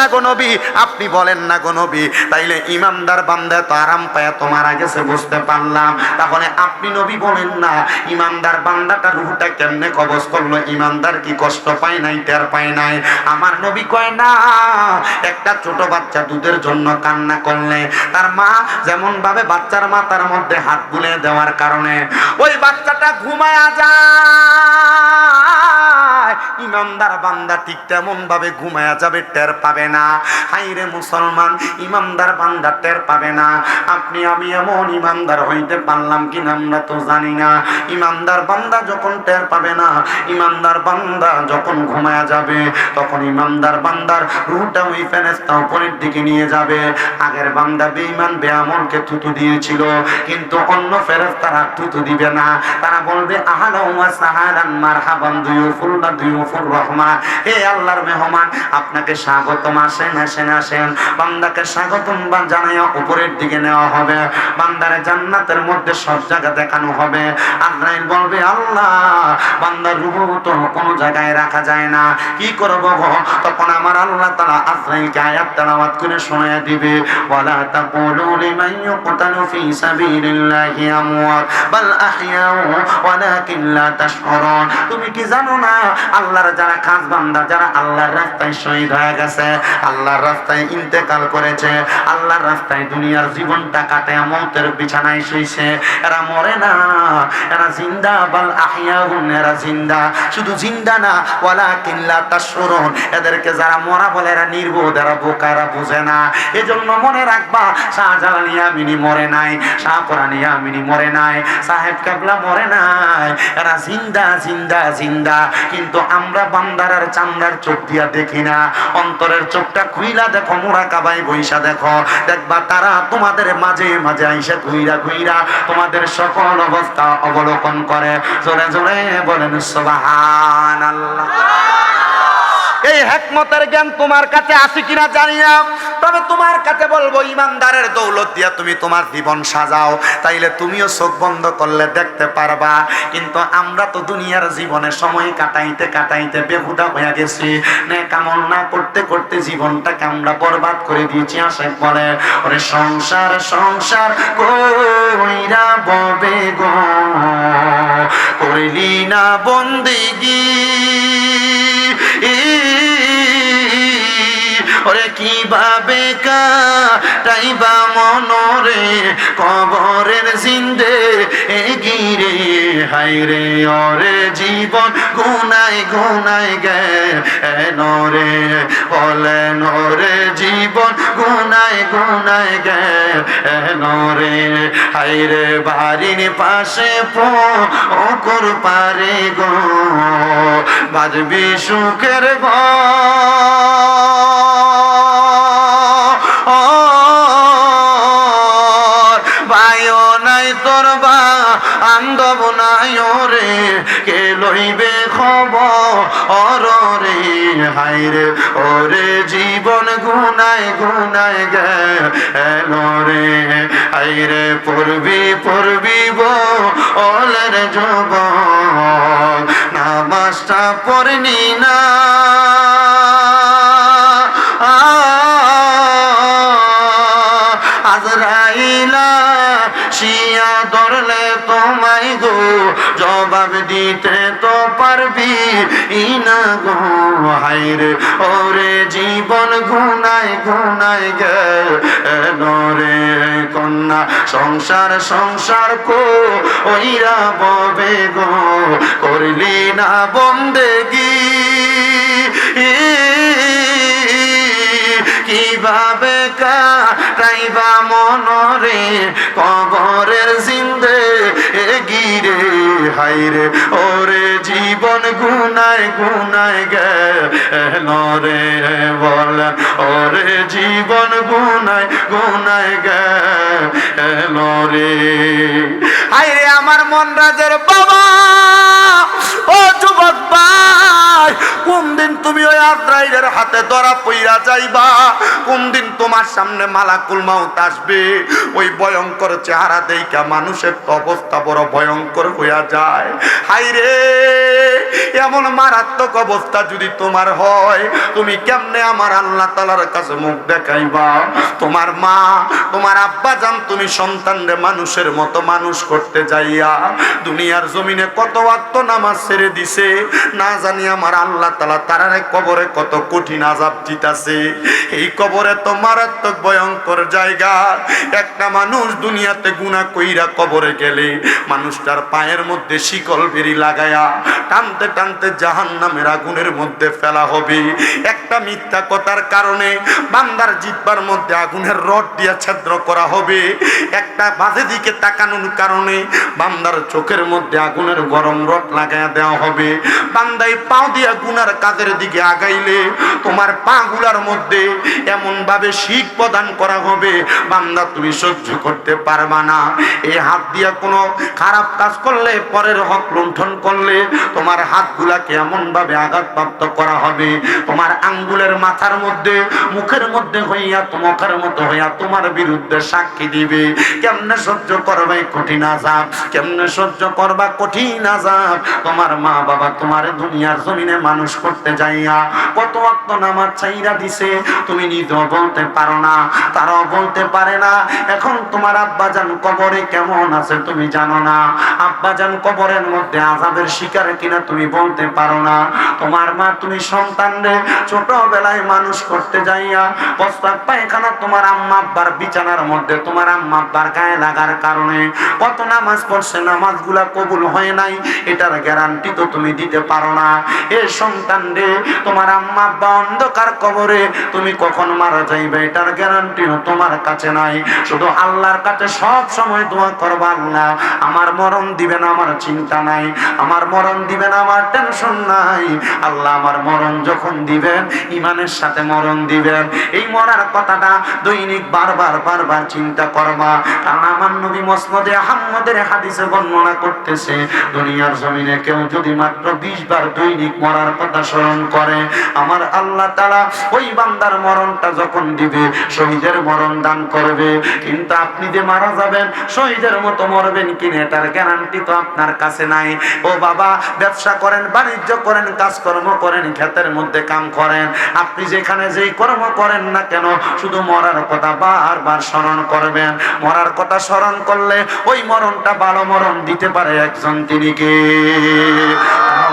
না গো আপনি বলেন না গো তাইলে ইমানদার বান্দা তো আরাম পায় তোমার গেছে, বুঝতে পারলাম। তাহলে আপনি নবী বলেন না ইমানদার বান্দাটা রুহটা কেমনে কবজ করল? ইমানদার কি কষ্ট পায় নাই, টের পায় নাই? আমার নবী কয়, না, একটা ছোট বাচ্চা দুধের জন্য কান্না করলে, তার মা যেমন ভাবে বাচ্চার মাথার মধ্যে হাত বুলে দেওয়ার কারণে, ওই বাচ্চাটা ঘুমায় যায়। ইমানদার বান্দা ঠিক তেমন ভাবে ঘুমায়া যাবে, টের পাবে না। হাইরে মুসলমান, ইমানদার বান্দা টের পাবে না। আপনি, আমি এমন ইমানদার হইতে পারলাম কিনা আমরা তো জানি না। ইমানদার বান্দা যখন টের পাবে না, ইমানদার বান্দা যখন ঘুমায়া যাবে, তখন ইমানদার বান্দার রুহটা ওই উপরের দিকে নিয়ে যাবে। আগের বান্দা থুতু দিয়েছিল, কিন্তু অন্য ফেরেস্তারা থুতু দিবে না। তারা বলবে, আহালা ওয়া সাহালান মারহাবান দুয়ুফুল্লাহ দুয়ুফুর রহমান। হে আল্লাহর মেহমান, আপনাকে স্বাগতম। আসেন আসেন আসেন। বান্দাকে স্বাগতম বা জানাইয়া উপরের দিকে নেওয়া হবে। বান্দারে জান্নাতের মধ্যে সব জায়গা দেখানো হবে। আজরাইল বলবে, আল্লাহ, বান্দার রূহ তো কোনো জায়গায় রাখা যায় না। কি করব তখন আমার আল্লাহ তাআলা আজরাইলকে আয়াত তেলাওয়াত করে শোনায়া দিবে, ওয়ালা তাকুলু লিমান ইউকতালু ফি সাবিলিল্লাহি আমওয়াত, বাল আহইয়াউ ওয়ালাকিন লা তাশউরুন তুমি কি জানো না, আল্লাহর যারা খাস বান্দা, যারা আল্লাহর রাস্তায় শহীদ হয়ে গেছে আল্লাহর রাস্তায় ইন্তেকাল করেছে আল্লাহর রাস্তায় দুনিয়ার জীবনটা কাটে, মৌতের বিছানায় শুইছে। এরা মরে না, এরা জিন্দা, বাল আহিয়াহুন, এরা জিন্দা। শুধু জিন্দা না ওয়ালা কিল্লা তাশরুন এদেরকে যারা মরা বলে, এরা নির্বোধ, এরা বোকা, এরা বুঝে না। এজন্য মনে রাখবা, শাহজালাল ইয়ামিনী মরে নাই শাহপুরান ইয়ামিনী মরে নাই, সাহেব কাবলা মরে নাই। এরা জিন্দা জিন্দা জিন্দা। কিন্তু আমরা বান্দারার চামড়ার চোখ দিয়া দেখি না, অন্তরের চোখটা খুইলা দেখো মোরা কাবাই বৈশা দেখো। দেখবা তারা তোমাদের মাঝে মাঝে আইসা ঘুইরা ঘুইরা তোমাদের সকল অবস্থা অবলোকন করে। জোরে জোরে বলেন সোবাহান আল্লাহ এই হেকমতের জ্ঞান তোমার কাছে আছে কিনা জানি না তবে তোমার কাছে বলব, ইমানদারের দৌলত দিয়া তুমি তোমার জীবন সাজাও। তাইলে তুমিও চোখ বন্ধ করলে দেখতে পারবা। কিন্তু আমরা তো দুনিয়ার জীবনে সময় কাটাইতে কাটাইতে বেহুদা হয়ে গেছি। কামল না করতে করতে জীবনটাকে আমরা বরবাদ করে দিয়েছি আসে বলে। ওরে সংসার সংসার কইরা ববে গো। কইলি না বন্দিগি। ওরে কীভাবে কাটাইবা মনরে? কবরের জিন্দে এগিরে গিরে হাইরে ওরে জীবন গুনাই গুনাই গে নরে, বলে নরে জীবন গুনাই গুনাই গে। নরে হাইরে বাড়ির পাশে পো অকর পারে গো। বাজবি সুখের বায়ো নাই তোর বা আন্দব নাই রে কে লইবে খবর রে হাইরে ওরে জীবন গুনাই গুনাই গেল রে হাইরে পড়বি পড়বি বো ওলের যুব নামাজটা পড়নি না। জবাব দিতে তো পারবি, ইনা গো হাইরে ওরে জীবন গুনায় গুনায় গেল কন্যা, সংসার সংসার কো, ওইরা ববে গো, করলি না বন্দেগি। কীভাবে কাটাইবা মনরে? কবরের জিন্দে গিরে হাইরে ওরে জীবন গুনায় গুনায় গেল বল। ওরে জীবন গুনায় গুনায় গেল রে হাইরে আমার মন রাজের বাবা, ও যুবক ভাই কোন দিন তুমি ওই আজরাইলের হাতে ধরা পইরা যাইবা? কোন দিন তোমার সামনে মালাকুল মাউত আসবে? ওই ভয়ঙ্কর চেহারা দেইকা মানুষের অবস্থা বড় ভয়ঙ্কর হইয়া যায়। হাই রে এমন মারাত্মক অবস্থা যদি তোমার হয়, তুমি কেমনে আমার আল্লাহ তালার কাছে মুখ দেখাইবা? তোমার মা, তোমার আব্বা জান তুমি সন্তানরে মানুষের মতো মানুষ করতে যাইয়া দুনিয়ার জমিনে কত আত্ম নামাজ ছেড়ে দিছে, না জানি আমার আল্লাহ তালা তারারে কবরে কত কঠিন আজাব দিতাছে। এই কবরে তো মারাত্মক ভয়ঙ্কর জায়গা। একটা মানুষ দুনিয়াতে গুণা কইরা কবরে গেলে, মানুষটার পায়ের মধ্যে শিকল বেরি লাগায়া টানতে টানতে জাহান নামের আগুনের মধ্যে ফেলা হবে। একটা মিথ্যা কথার কারণে বান্দার জিব্বার মধ্যে আগুনের রড দিয়া ছিদ্র করা হবে। একটা বাজে দিকে তাকানোর কারণে বান্দার চোখের মধ্যে আগুনের গরম রড লাগায়া দেওয়া হবে। বান্দাই পাও দিয়া গুনার কাজের দিকে আগাইলে তোমার পা গুলার মধ্যে এমন ভাবে শিখ প্রদান করা হবে। বান্দা, তুমি সহ্য করতে পারবা না। এই হাত দিয়া কোনো খারাপ কাজ করলে, পরের হক লুণ্ঠন করলে তোমার হাতগুলাকে এমন ভাবে আঘাতপ্রাপ্ত করা হবে। তোমার আঙ্গুলের মাথার মধ্যে, মুখের মধ্যে হইয়া তোমার মতো হইয়া তোমার বিরুদ্ধে সাক্ষী দিবে। কেমনে সহ্য করবে কঠিন আজাব কেমনে সহ্য করবা কঠিন আজাব তোমার মা বাবা তোমার দুনিয়ার জমিনে মানুষ করতে যাইয়া কত অক্ত নামাজ চাইরা দিছে। তুমি বলতে পারো না, তারাও বলতে পারে না। এখন তোমার আব্বাজান কবরে কেমন আছে তুমি জানো না। আব্বাজান কবরের মধ্যে আজাবের শিকার কিনা তুমি বলতে পারো না। তোমার মা তুমি সন্তানরে ছোটবেলায় মানুষ করতে যাইয়া প্রস্তাব পায়খানা তোমার আম্মা আব্বার বিছানার মধ্যে, তোমার আম্মা আব্বার গায়ে লাগার কারণে। কত নামাজ পড়ছে, নামাজগুলা কবুল হয় নাই, এটার গ্যারান্টি তো তুমি দিতে পারো না। এ সন্তান রে, তোমার আম্মা আব্বা অন্ধকার কবরে, তুমি কখন মারা যাইবে, এটার গ্যারান্টিও তোমার কাছে নাই। শুধু আল্লাহর কাছে সব সময় দোয়া করবা আল্লাহ। আমার মরণ দিবেন আমার চিন্তা নাই। আমার মরণ দিবেন আমার টেনশন নাই। আল্লাহ আমার মরণ যখন দিবেন, ইমানের সাথে মরণ দিবেন। এই মরার কথাটা দৈনিক বারবার বারবার চিন্তা করবা। কারণ আমার নবী মসনদে আহম্মদের হাদিসে বর্ণনা করতেছে, দুনিয়ার জমিনে কেউ যদি মাত্র বিশ বার দৈনিক মরার কথা স্মরণ করে, আমার আল্লাহ তারা ওই বান্দার মরণটা যখন দিবে, শহীদের মরণ দান করবে। কিন্তু আপনি যে মারা যাবেন, শহীদের মতো মরবেন কিনা এটার গ্যারান্টি তো আপনার কাছে নাই। ও বাবা, ব্যবসা করেন, বাণিজ্য করেন, কাজকর্ম করেন, ক্ষেতের মধ্যে কাম করেন। আপনি যেখানে যেই কর্ম করেন না কেন, শুধু মরার কথা বারবার স্মরণ করবেন। মরার কথা স্মরণ করলে ওই মরণটা ভালো মরণ দিতে পারে একজন তিনি কে?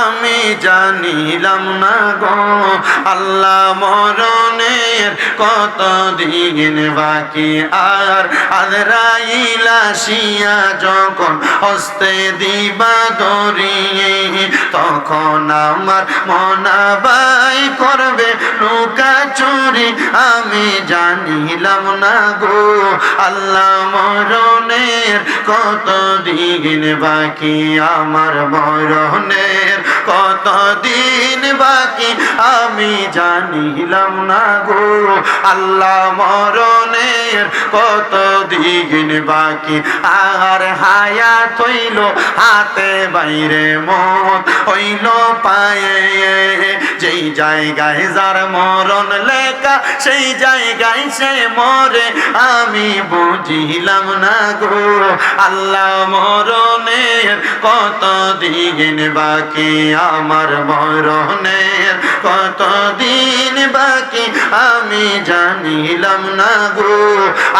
আমি জানিলাম না গো, আল্লাহ মরণের কত দিন বাকি? আর আদরাইলা শিয়া যখন হস্তে দিবা দরিয়ে তখন আমার মনাবাই করবে লুকা চুরি। আমি জানিলাম না গো, আল্লাহ মরণের কত দিন বাকি? আমার মরণের কত দিন বাকি আমি জানিলাম না গো। আল্লাহ মরণের কত দিন বাকি? আর হায়াত হইল হাতে বাইরে মত। হইল পায়ে যেই জায়গায় যার মরণ লেখা, সেই জায়গায় সে মরে। আমি বুঝিলাম না গো, আল্লাহ মরণের কত দিন বাকি? আমার মরণের কত দিন বাকি? আমি জানিলাম না গো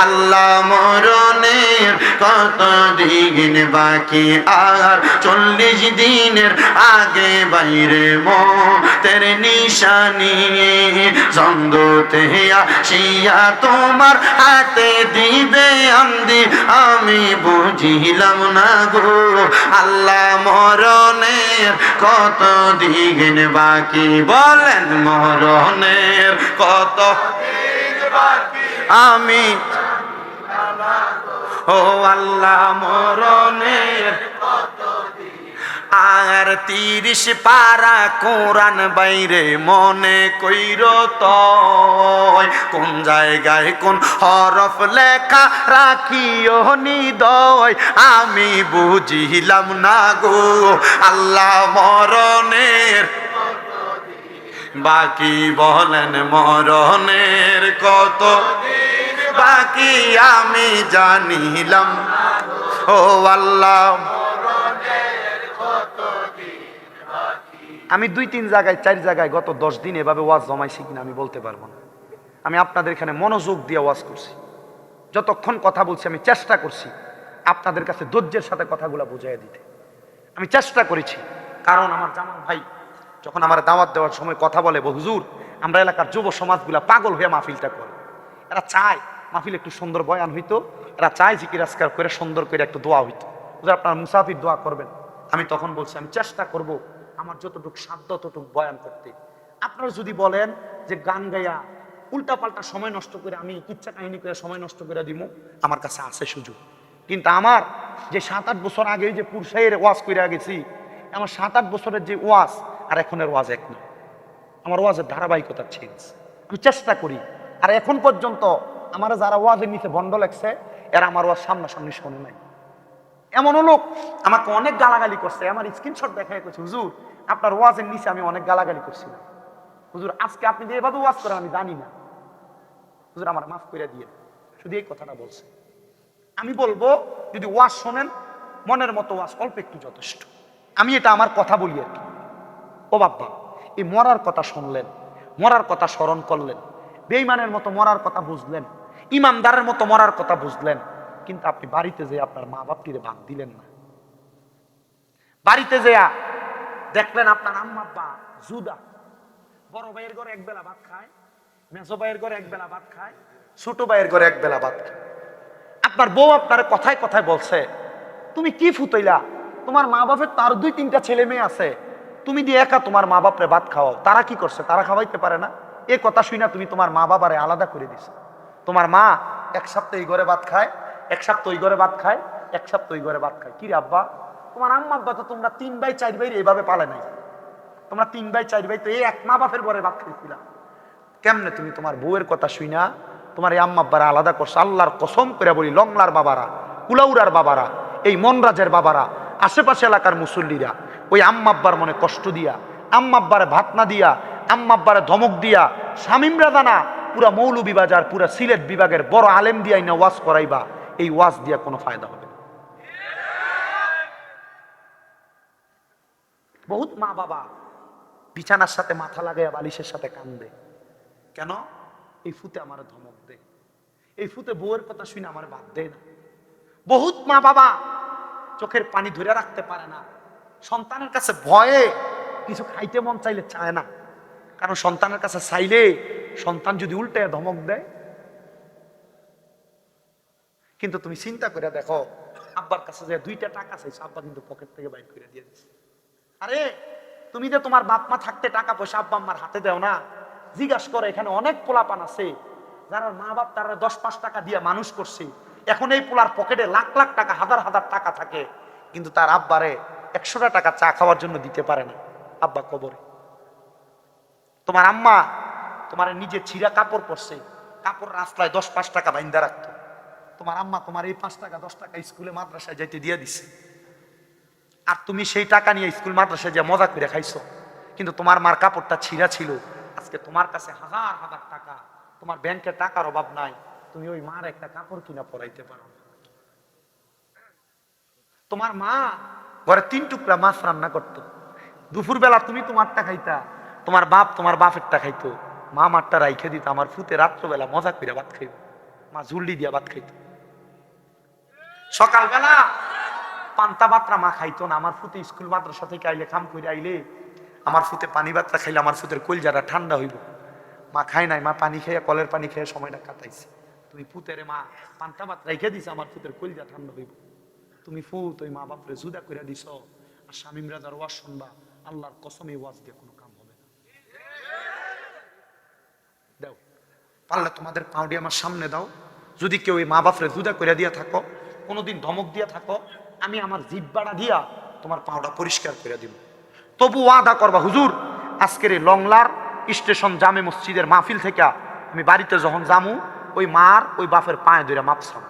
আল্লাহ মরণের কত দিন বাকি? আর চল্লিশ দিনের আগে বাইরে মো তের নিশানি জন্দতে আসিয়া তোমার হাতে দিবে আন্দি। আমি বুঝিলাম না গো, আল্লাহ মরণের কত দিন বাকি? বলেন মরণের কত আমি ও আল্লাহ মরণের আর তিরিশ পারা কোরআন বাইরে মনে কইর কোন জায়গায় কোন হরফ লেখা রাখিও নিদয় আমি বুঝিলাম না গো আল্লাহ মরণের বাকি বলেন মরণের কত? বাকি আমি জানিলাম। ও আল্লাহ। আমি দুই তিন জায়গায়, চার জায়গায় গত দশ দিন এভাবে ওয়াজ জমাইছি কিনা আমি বলতে পারব না। আমি আপনাদের এখানে মনোযোগ দিয়ে ওয়াজ করছি। যতক্ষণ কথা বলছি, আমি চেষ্টা করছি আপনাদের কাছে ধৈর্যের সাথে কথাগুলো বুঝাই দিতে। আমি চেষ্টা করেছি, কারণ আমার জামাল ভাই যখন আমার দাওয়াত দেওয়ার সময় কথা বলে "বল হুজুর, আমরা এলাকার যুব সমাজগুলা পাগল হয়ে মাহফিলটা করে। এরা চায় মাহফিল একটু সুন্দর বয়ান হইতো, এরা চায় জিকির আজকার করে সুন্দর করে একটু দোয়া হইতো। হুজুর, আপনার মুসাফির দোয়া করবেন। আমি তখন বলছি, আমি চেষ্টা করব আমার যতটুকু সাধ্য ততটুকু বয়ান করতে। আপনারা যদি বলেন যে, গান গাইয়া উল্টা পাল্টা সময় নষ্ট করে আমি ইচ্ছা কাহিনী করে সময় নষ্ট করে দিব আমার কাছে আছে সুযোগ। কিন্তু আমার যে সাত আট বছর আগে যে পুরসাইয়ের ওয়াজ করে গেছি, আমার সাত আট বছরের যে ওয়াজ আর এখনের ওয়াজ এক নয় আমার ওয়াজের ধারাবাহিকতা চেঞ্জ আমি চেষ্টা করি। আর এখন পর্যন্ত আমার যারা ওয়াজের নিচে বন্ড লাগছে এরা আমার ওয়াজ সামনাসামনি শোনে নাই। এমন লোক আমাকে অনেক গালাগালি করছে। আমার স্ক্রিনশট দেখাই করছে হুজুর, আপনার ওয়াজের নিচে আমি অনেক গালাগালি করছিলাম। হুজুর, আজকে আপনি যে এভাবে ওয়াজ করেন, আমি জানি না। হুজুর, আমার মাফ করে দিয়ে শুধু এই কথাটা বলছে। আমি বলব, যদি ওয়াজ শোনেন, মনের মতো ওয়াজ অল্প একটু যথেষ্ট। আমি এটা আমার কথা বলি আর কি। ও বাবা এই মরার কথা শুনলেন, মরার কথা স্মরণ করলেন বেইমানের মতো মরার কথা বুঝলেন, ইমানদারের মতো মরার কথা বুঝলেন, কিন্তু আপনি বাড়িতে যে আপনার মা বাপটিরে ভাগ দিলেন না। বাড়িতে যেয়া দেখলেন আপনার আম্মা আব্বা জুদা, বড় ভাইয়ের ঘরে এক বেলা ভাত খায়, মেজো ভাইয়ের ঘরে এক বেলা ভাত খায়, ছোট ভাইয়ের ঘরে এক বেলা ভাত খায়। আপনার বউ আপনার কথায় কথায় বলছে, তুমি কি ফুতইলা? তোমার মা বাপের তার দুই তিনটা ছেলে মেয়ে আছে তুমি দিয়ে একা তোমার মা বাপরে ভাত খাওয়াও, তারা কি করছে? তারা খাওয়াইতে পারে না। এ কথা শুই না তুমি তোমার মা বাবারে আলাদা করে দিছো। তোমার মা এক সপ্তাহ এই ঘরে ভাত খায়, এক সপ্তাহ ওই ঘরে ভাত খায়, এক সপ্তাহ ওই ঘরে ভাত খায়। কি রে আব্বা, তোমার আম্মা আব্বা তো তোমরা তিন ভাই, চার ভাই এইভাবে পালে নাই। তোমরা তিন ভাই, চার ভাই তো এই এক মা বাপের ঘরে ভাত খাইছিলাম কেমনে তুমি তোমার বউয়ের কথা শুই না তোমার এই আম্মা আব্বারা আলাদা করছ। আল্লাহর কসম করে বলি, লংলার বাবারা কুলাউরার বাবারা, এই মনরাজের বাবারা, আশেপাশে এলাকার মুসল্লিরা ওই আম্মা আব্বার মনে কষ্ট দিয়া আম্মা আব্বারে ভাত না দিয়া আম্মা আব্বারে ধমক দিয়া শামিমরা দানা পুরা মৌলবী বাজার, পুরা সিলেট বিভাগের বড় আলেম দিয়া না ওয়াজ করাইবা, এই ওয়াজ দিয়া কোনো ফায়দা হবে বহুত মা বাবা বিছানার সাথে মাথা লাগাইয়া বালিশের সাথে কান্দে। কেন? এই ফুতে আমার ধমক দে। এই ফুতে বউয়ের কথা শুনে আমার বাদ দেয় না। বহুত মা বাবা চোখের পানি ধরে রাখতে পারে না। সন্তানের কাছে ভয়ে কিছু খাইতে মন চাইলে চায় না। কারণ সন্তানের কাছে চাইলে সন্তান যদি উল্টে ধমক দেয়, কিন্তু তুমি চিন্তা করে দেখো, আব্বার কাছে যে দুইটা টাকা চাইছো, আব্বা কিন্তু পকেট থেকে বাইর করে দিয়ে দিচ্ছে আরে, তুমি যে তোমার বাপ মা থাকতে টাকা পয়সা আব্বা আম্মার হাতে দেও না, জিজ্ঞাস করে, এখানে অনেক পোলাপান আছে, যারা মা বাপ তারা দশ পাঁচ টাকা দিয়ে মানুষ করছে। এখন এই পোলার পকেটে লাখ লাখ টাকা, হাজার হাজার টাকা থাকে, কিন্তু তার আব্বারে একশোটা টাকা চা খাওয়ার জন্য দিতে পারে না আব্বা কবরে। তোমার আম্মা তোমার নিজে ছিঁড়া কাপড় পরছে, কাপড় রাস্তায় দশ পাঁচ টাকা বাইন্দা রাখতো। তোমার আম্মা তোমার এই পাঁচ টাকা, দশ টাকা স্কুলে মাদ্রাসায় যাইতে দিয়ে দিছে। আর তুমি সেই টাকা নিয়ে স্কুল মাদ্রাসায় যে মজা করে খাইছো। কিন্তু তোমার মার কাপড়টা ছিঁড়া ছিল। আজকে তোমার কাছে হাজার হাজার টাকা। তোমার ব্যাংকে টাকার অভাব নাই। তুমি ওই মার একটা কাপড় কিনা পরাইতে পারো। তোমার মা ঘরে তিন টুকরা মাছ রান্না করতো। দুপুর বেলা তুমি তোমারটা খাইতা, তোমার বাপ তোমার বাপেরটা খাইতো, মা মারটা রাইখে দিত, আমার ফুতে রাত্রবেলা মজা করে ভাত খাইতো মা ঝুল্লি দিয়া ভাত খাইত। সকালবেলা পান্তা বাত্রা মা খাইতো না, আমার ফুতে স্কুল মাদ্রাসা থেকে আইলে খাম করে আইলে, আমার ফুতে পানি বাত্রা খাইলে আমার ফুতের কলজাটা ঠান্ডা হইব। মা খাই নাই, মা পানি খেয়ে কলের পানি খেয়ে সময়টা কাটাইছে। তুমি ফুতেরে মা পান্তা ভাত রেখে দিছে, আমার ফুতের কলজা ঠান্ডা হইব। তুমি ফুত ওই মা বাপরে জুদা করে দিছ, আর স্বামী রাজার ওয়াজ শুনবা, আল্লাহর কসমে ওয়াজ দিয়ে কোনো কাম হবে না। দাও পারলে তোমাদের পাউডি আমার সামনে দাও। যদি কেউ এই মা বাপরে জুদা করে দিয়া থাকো, কোনোদিন ধমক দিয়া থাকো, আমি আমার জিব্বাটা দিয়া তোমার পাওটা পরিষ্কার করে দিব। তবু ওয়াদা করবা, হুজুর, আজকের এই লংলার স্টেশন জামে মসজিদের মাহফিল থেকে আমি বাড়িতে যখন জামু ওই মার ওই বাপের পায়ে ধরে মাপসাম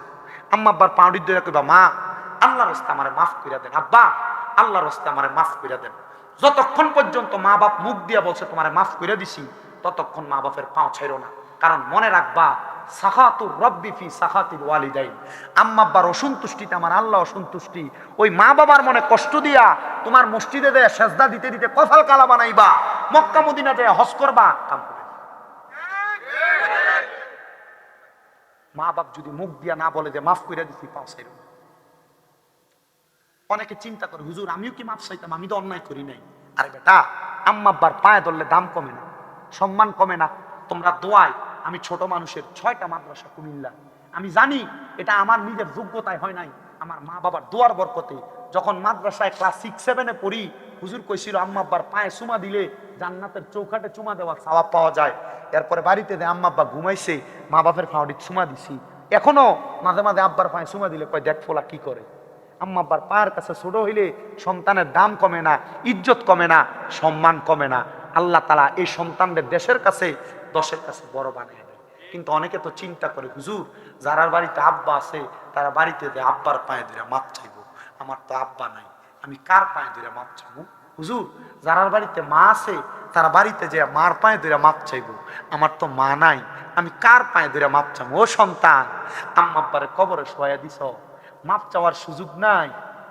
আম্মা আব্বার পাউডি ধরে কইবা, মা আল্লাহ রাস্তা আমারে মাফ করে দেন। আব্বা আল্লাহ রাস্তা আমারে মাফ করে দেন। যতক্ষণ পর্যন্ত মা বাপ মুখ দিয়া বলছে, তোমারে মাফ করে দিছি, ততক্ষণ মা বাপের পাও ছাইরো না। কারণ মনে রাখবা সাহাতুর রব্বি ফি সাহাতির ওয়ালিদাইন। আম্মা আব্বার অসন্তুষ্টিতে আমার আল্লাহ অসন্তুষ্টি। ওই মা বাবার মনে কষ্ট দিয়া তোমার মসজিদে দেয় সেজদা দিতে দিতে কফাল কালা বানাইবা। মক্কা মদিনা যায় হজ করবা, কাম মা বাপ যদি মুখ দিয়া না বলে যে, মাফ করে দিছি পাও ছাইরো। অনেকে চিন্তা করে, হুজুর, আমিও কি মাপ চাইতাম? আমি তো অন্যায় করি নাই। আরে বেটা, আম্মা আব্বার পায়ে ধরলে দাম কমে না, সম্মান কমে না। তোমরা দোয়ায়, আমি ছোট মানুষের ছয়টা মাদ্রাসা কুমিল্লা। আমি জানি এটা আমার নিজের যোগ্যতায় হয় নাই। আমার মা বাবার দোয়ার বরকতে যখন মাদ্রাসায় ক্লাস সিক্স সেভেনে পড়ি, হুজুর কইছিল আম্মাব্বার পায়ে চুমা দিলে জান্নাতের চৌখাটে চুমা দেওয়ার সওয়াব পাওয়া যায়। এরপরে বাড়িতে দেয় আম্মাব্বা ঘুমাইছে, মা বাপের ফাউডি চুমা দিছি। এখনও মাঝে মাঝে আব্বার পায়ে চুমা দিলে কয়, দেখ ফোলা কি করে? আম্মা আব্বার পায়ের কাছে ছোট হইলে সন্তানের দাম কমে না, ইজ্জত কমে না, সম্মান কমে না। আল্লাহ তালা এই সন্তানদের দেশের কাছে, দশের কাছে বড় বানিয়ে দেয়। কিন্তু অনেকে তো চিন্তা করে, হুজুর, যারার বাড়িতে আব্বা আছে, তারা বাড়িতে আব্বার পায়ে ধরে মাপ চাইব? আমার তো আব্বা নাই, আমি কার পায়ে ধরে মাপ চাইব? হুজুর, যারার বাড়িতে মা আছে, তারা বাড়িতে যে মার পায়ে ধরে মাপ চাইব? আমার তো মা নাই, আমি কার পায়ে ধরে মাপ চাবো ও সন্তান, আম্মা আব্বারে কবরে শোয়া দিছ। মাপ চাওয়ার সুযোগ নাই।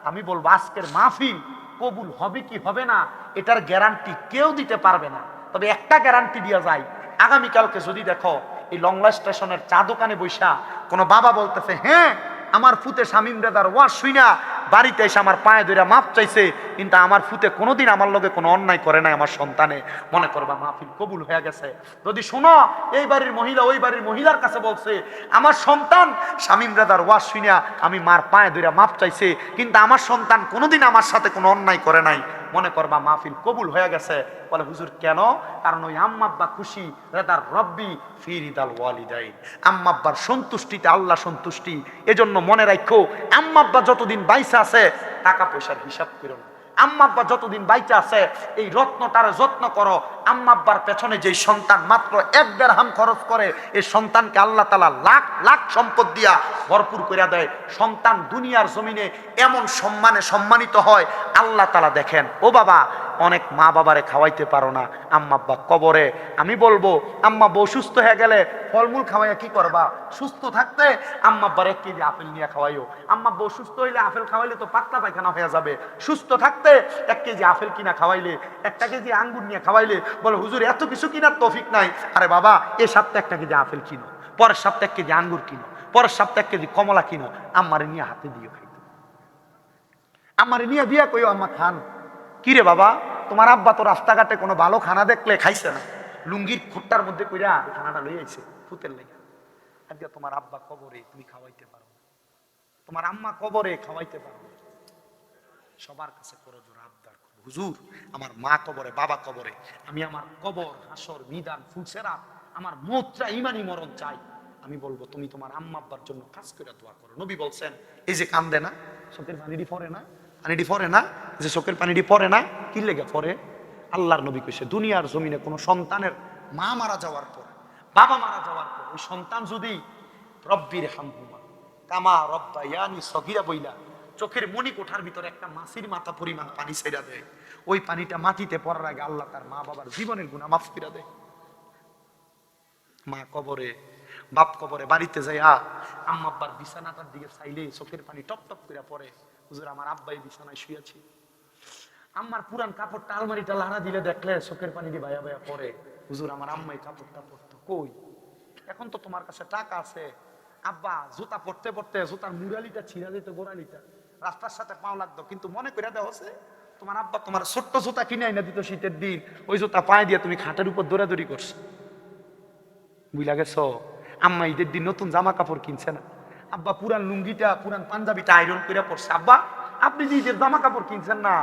আমি বলব, আজকের মাফি কবুল হবে কি হবে না, এটার গ্যারান্টি কেউ দিতে পারবে না। তবে একটা গ্যারান্টি দেওয়া যায়, আগামীকালকে যদি দেখো, এই লংলা স্টেশনের চা দোকানে বৈশা কোনো বাবা বলতেছে হ্যাঁ আমার ফুতে শামিম রেদার ওয়া শুইনা বাড়িতে এসে আমার পায়ে ধরে মাপ চাইছে, কিন্তু আমার ফুতে কোনোদিন আমার লগে কোনো অন্যায় করে নাই আমার সন্তানে। মনে করবা, মাহফিল কবুল হয়ে গেছে। যদি শোনো, এই বাড়ির মহিলা ওই বাড়ির মহিলার কাছে বলছে, আমার সন্তান, শামিম রেদার ওয়া শুইনা আমি মার পায়ে ধরে মাপ চাইছে, কিন্তু আমার সন্তান কোনোদিন আমার সাথে কোনো অন্যায় করে নাই। মনে করবা, মাহফিল কবুল হয়ে গেছে। বলে, হুজুর, কেন? কারণ ওই আম্মাব্বা খুশি রেদার রব্বি ফিরিদাল ওয়ালিদাইন। আম্মাব্বার সন্তুষ্টিতে আল্লাহ সন্তুষ্টি। এজন্য মনে রাখো আম্মাব্বা যতদিন বাইসা আছে টাকা পয়সার হিসাব করো না। আম্মাব্বা যতদিন বাইচা আছে, এই রত্নটার যত্ন করো। আম্মাব্বার পেছনে যেই সন্তান মাত্র এক দেড় হাম খরচ করে, এই সন্তানকে আল্লাহ তালা লাখ লাখ সম্পদ দিয়া ভরপুর করে দেয়। সন্তান দুনিয়ার জমিনে এমন সম্মানে সম্মানিত হয়, আল্লাহ তালা দেখেন, ও বাবা, অনেক মা বাবারে খাওয়াইতে পারো না। আম্মা আব্বা, কবরে, আমি বলব, আম্মা বউ সুস্থ হয়ে গেলে ফলমূল খাওয়াইয়া কি করবা? সুস্থ থাকতে আম্মা আব্বার এক কেজি আপেল নিয়ে খাওয়াইও। আম্মা বউ সুস্থ হইলে আপেল খাওয়াইলে তো পাতলা পায়খানা হয়ে যাবে। সুস্থ থাকতে এক কেজি আপেল কিনা খাওয়াইলে, একটা কেজি আঙ্গুর নিয়ে খাওয়াইলে, বলে, হুজুর, এত কিছু কিনার তফিক নাই। আরে বাবা, এ সপ্তাহে একটা কেজি আপেল কিনো, পরের সপ্তাহে এক কেজি আঙ্গুর কিনো, পরের সপ্তাহে এক কেজি কমলা কিনো আম্মারে নিয়ে হাতে দিও খাইতে। আমারে নিয়ে দিয়া কইও, আম্মা, খান। কি রে বাবা, তোমার আব্বা তো রাস্তাঘাটে কোনো ভালো খানা দেখলে খাইছে না। লুঙ্গির খুট্টার মধ্যে কইরা খানাটা লই আইছে ফুতের লেগে। আজকে তোমার আব্বা কবরে, তুমি খাওয়াইতে পারো তোমার আম্মা কবরে খাওয়াইতে পারো। সবার কাছে করো জোর, আবদার হুজুর, আমার মা কবরে, বাবা কবরে, আমি আমার কবর, হাসর মিদান ফুলসেরা আমার মোত্রা ইমানি মরণ চাই। আমি বলব, তুমি তোমার আম্মা, আব্বার জন্য কাজ করে দোয়া করো। নবী বলছেন, এই যে কান্দে না চোখের পানিটি পরে না, পানিটি পরে না যে চোখের পানিটি পরে না, কি লেগে পরে আল্লাহর নবী কইছে, দুনিয়ার জমিনে কোনো সন্তানের মা মারা যাওয়ার পর, বাবা মারা যাওয়ার পর, ওই সন্তান যদি রব্বির হামহুমা কামা রব্বা ইয়ানি সগিরা বইলা চোখের মনি কোঠার ভিতরে একটা মাসির মাথা পরিমাণ পানি ছেড়া দেয়। ওই পানিটা মাটিতে পড়ার আগে আল্লাহ তার মা বাবার জীবনের গুণা মাফ ফিরা দেয়। মা কবরে, বাপ কবরে বাড়িতে যাই আ আম্মা আব্বার বিছানাটার দিকে চাইলে চোখের পানি টপ টপ করে পড়ে। হুজুর, আমার আব্বাই বিছানায় শুয়েছি আম্মার পুরান কাপড়টা আলমারিটা লাড়া দিলে দেখলে চোখের পানি দিয়ে ভাইয়া ভাইয়া পড়ে। হুজুর, আমার আম্মাই কাপড়টা পরতো কই? এখন তো তোমার কাছে টাকা আছে। আব্বা, জুতা পড়তে পড়তে জুতার মুরালিটা ছিঁড়া যেত গোড়ালিটা। রাস্তার সাথে পাও লাগতো। কিন্তু মনে করে দেওয়া হচ্ছে তোমার আব্বা তোমার ছোট্ট জুতা কিনে আইনা দিত শীতের দিন। ওই জুতা পায়ে দিয়ে তুমি খাটের উপর দৌড়াদৌড়ি করছ। বুঝলা গেছো? আম্মা ঈদের দিন নতুন জামা কাপড় কিনছে না। আব্বা পুরান লুঙ্গিটা, পুরান পাঞ্জাবিটা আয়রন করে পড়ছে আব্বা, আপনি যে ঈদের জামা কাপড় কিনছেন না?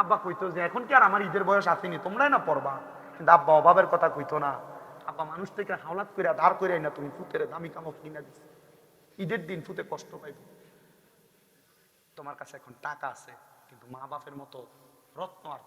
আব্বা কইতো যে, এখন কি আর আমার ঈদের বয়স আসেনি? তোমরাই না পড়বা কিন্তু আব্বা অভাবের কথা কইতো না। আব্বা মানুষ থেকে হাওলাত করে ধার করে না তুমি ফুতের দামি কামড় কিনা দিছে। ঈদের দিন ফুতে কষ্ট পাইব। তোমার কাছে এখন টাকা আছে কিন্তু মা বাপের মতো রত্ন আর